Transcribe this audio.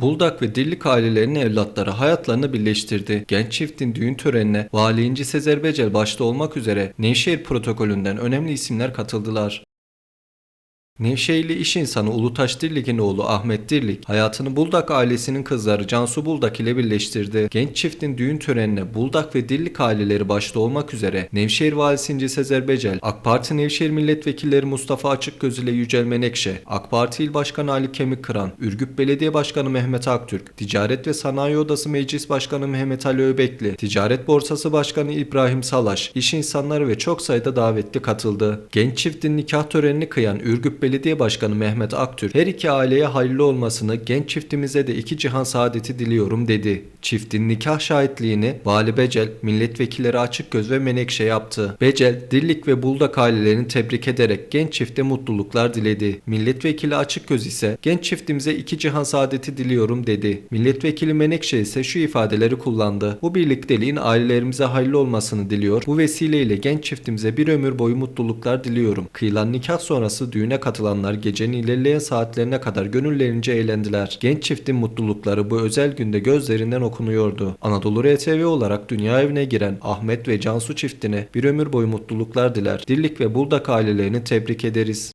Buldak ve Dirlik ailelerinin evlatları hayatlarını birleştirdi. Genç çiftin düğün törenine Vali İnci Sezer Becel başta olmak üzere Nevşehir protokolünden önemli isimler katıldılar. Nevşehirli iş insanı Ulutaş Dirlik'in oğlu Ahmet Dirlik hayatını Buldak ailesinin kızları Cansu Buldak ile birleştirdi. Genç çiftin düğün törenine Buldak ve Dirlik aileleri başta olmak üzere Nevşehir Valisi Sezer Becel, AK Parti Nevşehir Milletvekilleri Mustafa Açıkgöz ile Yücel Menekşe, AK Parti İl Başkanı Ali Kemikkıran, Ürgüp Belediye Başkanı Mehmet Aktürk, Ticaret ve Sanayi Odası Meclis Başkanı Mehmet Ali Öbekli, Ticaret Borsası Başkanı İbrahim Salaş, iş insanları ve çok sayıda davetli katıldı. Genç çiftin nikah törenini kıyan Ürgüp Belediye Başkanı Mehmet Aktürk, her iki aileye hayırlı olmasını, genç çiftimize de iki cihan saadeti diliyorum dedi. Çiftin nikah şahitliğini Vali Becel, milletvekilleri Açıkgöz ve Menekşe yaptı. Becel, Dirlik ve Buldak ailelerini tebrik ederek genç çifte mutluluklar diledi. Milletvekili Açıkgöz ise genç çiftimize iki cihan saadeti diliyorum dedi. Milletvekili Menekşe ise şu ifadeleri kullandı. Bu birlikteliğin ailelerimize hayırlı olmasını diliyor. Bu vesileyle genç çiftimize bir ömür boyu mutluluklar diliyorum. Kıyılan nikah sonrası düğüne katılanlar gecenin ilerleyen saatlerine kadar gönüllerince eğlendiler. Genç çiftin mutlulukları bu özel günde gözlerinden okunuyordu. Anadolu RTV olarak dünya evine giren Ahmet ve Cansu çiftine bir ömür boyu mutluluklar diler. Dirlik ve Buldak ailelerini tebrik ederiz.